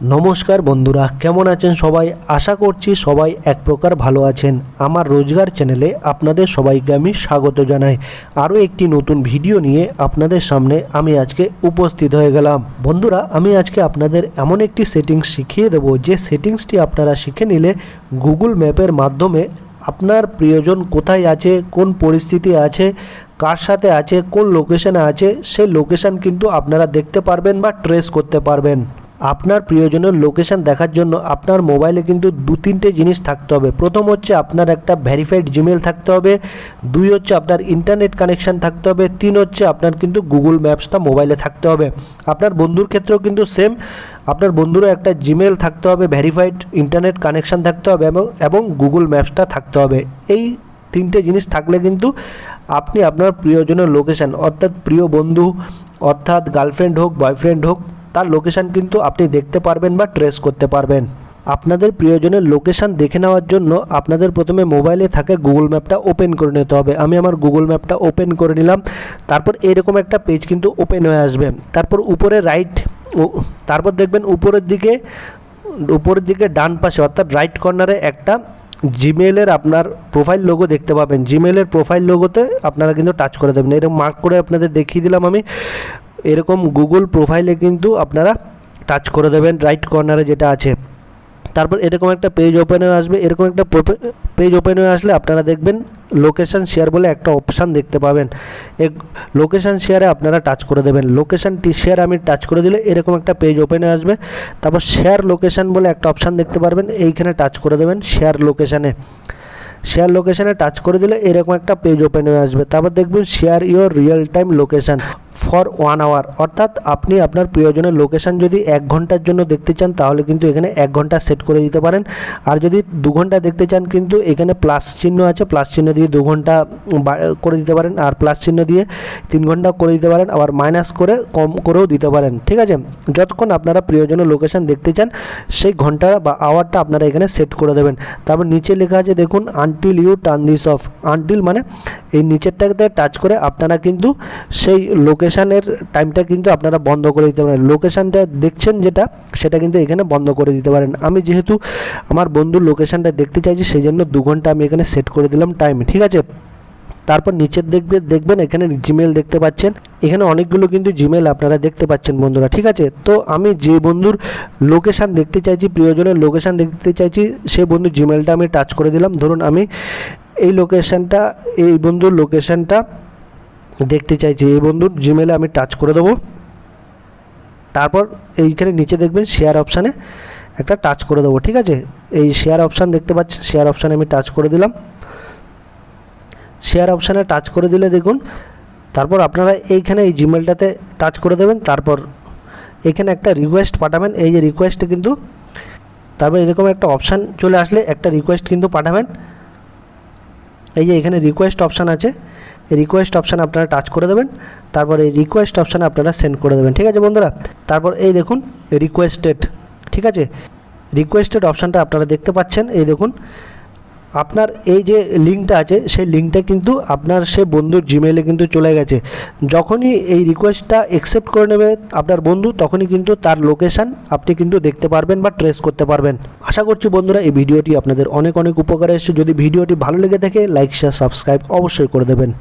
নমস্কার বন্ধুরা, কেমন আছেন সবাই? আশা করছি সবাই এক প্রকার ভালো আছেন। আমার রোজগার চ্যানেলে আপনাদের সবাইকে আমি স্বাগত জানাই। আরও একটি নতুন ভিডিও নিয়ে আপনাদের সামনে আমি আজকে উপস্থিত হয়ে গেলাম। বন্ধুরা, আমি আজকে আপনাদের এমন একটি সেটিংস শিখিয়ে দেবো। যে সেটিংসটি আপনারা শিখে নিলে গুগল ম্যাপের মাধ্যমে আপনার প্রিয়জন কোথায় আছে, কোন পরিস্থিতি আছে, কার সাথে আছে, কোন লোকেশানে আছে, সেই লোকেশন কিন্তু আপনারা দেখতে পারবেন বা ট্রেস করতে পারবেন। আপনার প্রিয়জনের লোকেশন দেখার জন্য আপনার মোবাইলে কিন্তু দু তিনটে জিনিস থাকতে হবে। প্রথম হচ্ছে আপনার একটা ভেরিফাইড জিমেল থাকতে হবে, দুই হচ্ছে আপনার ইন্টারনেট কানেকশন থাকতে হবে, তিন হচ্ছে আপনার কিন্তু গুগল ম্যাপসটা মোবাইলে থাকতে হবে। আপনার বন্ধুর ক্ষেত্রেও কিন্তু সেম আপনার বন্ধুরও একটা জিমেল থাকতে হবে ভেরিফাইড ইন্টারনেট কানেকশান থাকতে হবে এবং এবং গুগল ম্যাপসটা থাকতে হবে। এই তিনটে জিনিস থাকলে কিন্তু আপনি আপনার প্রিয়জনের লোকেশন অর্থাৎ প্রিয় বন্ধু, অর্থাৎ গার্লফ্রেন্ড হোক বয়ফ্রেন্ড হোক তার লোকেশান কিন্তু আপনি দেখতে পারবেন বা ট্রেস করতে পারবেন। আপনাদের প্রিয়জনের লোকেশন দেখে নেওয়ার জন্য আপনাদের প্রথমে মোবাইলে থাকে গুগল ম্যাপটা ওপেন করে নিতে হবে। আমি আমার গুগল ম্যাপটা ওপেন করে নিলাম। তারপর এরকম একটা পেজ কিন্তু ওপেন হয়ে আসবে। তারপর উপরে রাইট তারপর দেখবেন উপরের দিকে উপরের দিকে ডান পাশে, অর্থাৎ রাইট কর্নারে একটা জিমেলের আপনার প্রোফাইল লোগো দেখতে পাবেন। জিমেলের প্রোফাইল লোগোতে আপনারা কিন্তু টাচ করে দেবেন। এরকম মার্ক করে আপনাদের দেখিয়ে দিলাম আমি। এরকম গুগল প্রোফাইলে কিন্তু আপনারা টাচ করে দেবেন রাইট কর্নারে যেটা আছে। তারপর এরকম একটা পেজ ওপেন হয়ে আসবে, এরকম একটা পেজ ওপেন হয়ে আসলে আপনারা দেখবেন লোকেশান শেয়ার বলে একটা অপশান দেখতে পাবেন। এক লোকেশান শেয়ারে আপনারা টাচ করে দেবেন। লোকেশান শেয়ার আমি টাচ করে দিলে এরকম একটা পেজ ওপেন হয়ে আসবে। তারপর শেয়ার লোকেশান বলে একটা অপশান দেখতে পারবেন, এইখানে টাচ করে দেবেন শেয়ার লোকেশানে শেয়ার লোকেশানে টাচ করে দিলে এরকম একটা পেজ ওপেন হয়ে আসবে। তারপর দেখবেন share your real time location for one hour. অর্থাৎ আপনি আপনার প্রিয়জনের লোকেশান যদি এক ঘণ্টার জন্য দেখতে চান, তাহলে কিন্তু এখানে এক ঘণ্টা সেট করে দিতে পারেন। আর যদি দু ঘণ্টা দেখতে চান, কিন্তু এখানে প্লাস চিহ্ন আছে, প্লাস চিহ্ন দিয়ে দু ঘণ্টা করে দিতে পারেন। আর প্লাস চিহ্ন দিয়ে তিন ঘণ্টা করে দিতে পারেন। আবার মাইনাস করে কম করেও দিতে পারেন। ঠিক আছে? যতক্ষণ আপনারা প্রিয়জনের লোকেশান দেখতে চান, সেই ঘণ্টা বা আওয়ারটা আপনারা এখানে সেট করে দেবেন। তারপর নিচে লেখা আছে, দেখুন until you turn this off until মানে এই নিচেরটাকে টাচ করে আপনারা কিন্তু সেই লোকেশানের টাইমটা কিন্তু আপনারা বন্ধ করে দিতে পারেন। লোকেশানটা দেখছেন যেটা, সেটা কিন্তু এখানে বন্ধ করে দিতে পারেন। আমি যেহেতু আমার বন্ধুর লোকেশানটা দেখতে চাইছি, সেই জন্য দু ঘণ্টা আমি এখানে সেট করে দিলাম টাইম ঠিক আছে? তারপর নিচের দেখবে, দেখবেন এখানে জিমেল দেখতে পাচ্ছেন। এখানে অনেকগুলো কিন্তু জিমেল আপনারা দেখতে পাচ্ছেন বন্ধুরা, ঠিক আছে? তো আমি যে বন্ধুর লোকেশান দেখতে চাইছি, প্রিয়জনের লোকেশান দেখতে চাইছি সেই বন্ধুর জিমেলটা আমি টাচ করে দিলাম। ধরুন আমি এই লোকেশানটা এই বন্ধুর লোকেশানটা দেখতে চাইছি, এই বন্ধুর জিমেলে আমি টাচ করে দেবো। তারপর এইখানে নিচে দেখবেন শেয়ার অপশানে একটা টাচ করে দেবো, ঠিক আছে? এই শেয়ার অপশান দেখতে পাচ্ছেন শেয়ার অপশানে আমি টাচ করে দিলাম। শেয়ার অপশানে টাচ করে দিলে দেখুন, তারপর আপনারা এইখানে এই জিমেলটাতে টাচ করে দেবেন, তারপর এখানে একটা রিকোয়েস্ট পাঠাবেন, এই যে রিকোয়েস্টে কিন্তু তারপর এরকম একটা অপশান চলে আসলে একটা রিকোয়েস্ট কিন্তু পাঠাবেন। এই যে এখানে রিকোয়েস্ট অপশান আছে রিকোয়েস্ট অপশান আপনারা টাচ করে দেবেন, তারপর এই রিকোয়েস্ট অপশানে আপনারা সেন্ড করে দেবেন, ঠিক আছে বন্ধুরা? তারপর এই দেখুন রিকোয়েস্টেড ঠিক আছে? রিকোয়েস্টেড অপশানটা আপনারা দেখতে পাচ্ছেন, এই দেখুন আপনার এই যে লিঙ্কটা আছে, সেই লিঙ্কটা কিন্তু আপনার সে বন্ধুর জিমেলে কিন্তু চলে গেছে। যখনই এই রিকোয়েস্টটা অ্যাকসেপ্ট করে নেবে আপনার বন্ধু, তখনই কিন্তু তার লোকেশান আপনি কিন্তু দেখতে পারবেন বা ট্রেস করতে পারবেন। আশা করছি বন্ধুরা, এই ভিডিওটি আপনাদের অনেক অনেক উপকারে এসেছে। যদি ভিডিওটি ভালো লেগে থাকে লাইক শেয়ার সাবস্ক্রাইব অবশ্যই করে দেবেন।